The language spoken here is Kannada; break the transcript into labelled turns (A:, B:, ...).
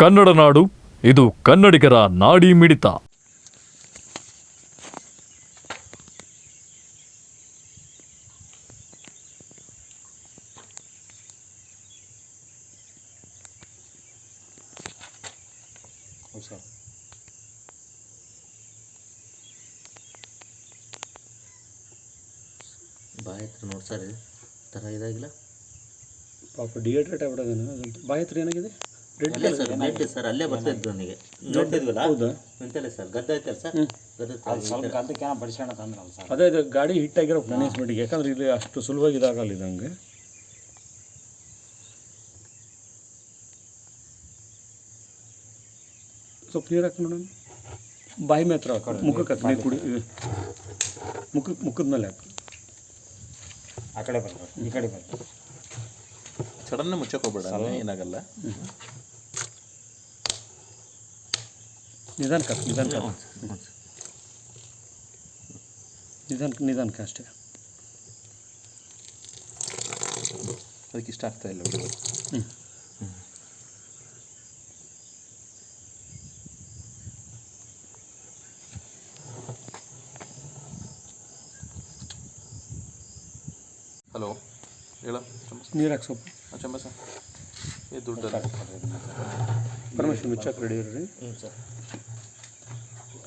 A: ಕನ್ನಡ ನಾಡು ಇದು ಕನ್ನಡಿಗರ ನಾಡಿ ಮಿಡಿತ.
B: ಬಾಯತ್ರ ನೋಡ್ಸಾರ
C: ಬಾಯಿ ಹತ್ರ ನೋಡಿ ಥರ ಇದಾಗಿಲ್ಲ?
B: ಪಾಪ ಡಿಹೈಡ್ರೇಟ್ ಆಗ್ಬಿಡೋದೇನು ಹತ್ರ ಏನಾಗಿದೆ?
C: ಸರ್ ಸರ್ ಅಲ್ಲೇ ಬರ್ತಿದ್ದು ನನಗೆ. ನೋಡ್ತಿದ್ವಲ್ಲ?
B: ಹೌದಾ.
C: ಎಂತಲ್ಲ ಸರ್ ಗದ್ದೆ ಐತಲ್ಲ ಸರ್ ಗದ್ದೆ
D: ಸ್ವಲ್ಪ ಗದ್ದಕ್ಕೆ ಬಡಿಸ್ಕೊಂಡು ತಂದ್ರಲ್ಲ ಸರ್
B: ಅದೇ ಇದು ಗಾಡಿ ಹಿಟ್ಟಾಗಿರೋ ಪ್ಲಾನೇಸ್ಮೆಂಟಿಗೆ ಯಾಕಂದ್ರೆ ಇಲ್ಲಿ ಅಷ್ಟು ಸುಲಭವಾಗಿ ಇದಾಗಲ್ಲ ಇದು ಹಂಗೆ. ಸ್ವಲ್ಪ ನೀರು ಹಾಕಿ ನೋಡೋಣ ಬಾಯಿ ಮೇಲೆ ಹತ್ರ ಹಾಕು ಮುಖಕ್ಕೆ ಹಾಕಿ. ನೀರು ಕುಡಿ. ಮುಖಕ್ಕೆ ಮುಖದ ಮೇಲೆ ಹಾಕಿ.
D: ಆ ಕಡೆ ಬರ್ತಾರೆ ಈ ಕಡೆ ಬರ್ತಾರೆ
E: ಸಡನ್ನೇ ಮುಚ್ಚಕ್ ಹೋಗ್ಬೇಡ ಏನಾಗಲ್ಲ.
B: ನಿಧಾನಕ್ಕೆ ಹಾಕು ನಿಧಾನಕ್ಕೆ ಹಾಕು ನಿಧಾನಕ್ಕೆ ನಿಧಾನಕ್ಕೆ ಅಷ್ಟೇ
E: ಅದಕ್ಕೆ ಇಷ್ಟ ಆಗ್ತಾ ಇಲ್ಲ ಹುಡುಗರು ಹಲೋ ಹೇಳ ಚಂಬಸ
B: ನೀರು ಹಾಕಿ ಸ್ವಲ್ಪ
E: ಚಂಬಸ ಏ ದುಡ್ಡು
B: ಪರಮೇಶ್ವರ್ ಮುಚ್ಚಾಕ್ ರೆಡಿ ಇರ್ರಿ
C: ಹ್ಞೂ ಸರ್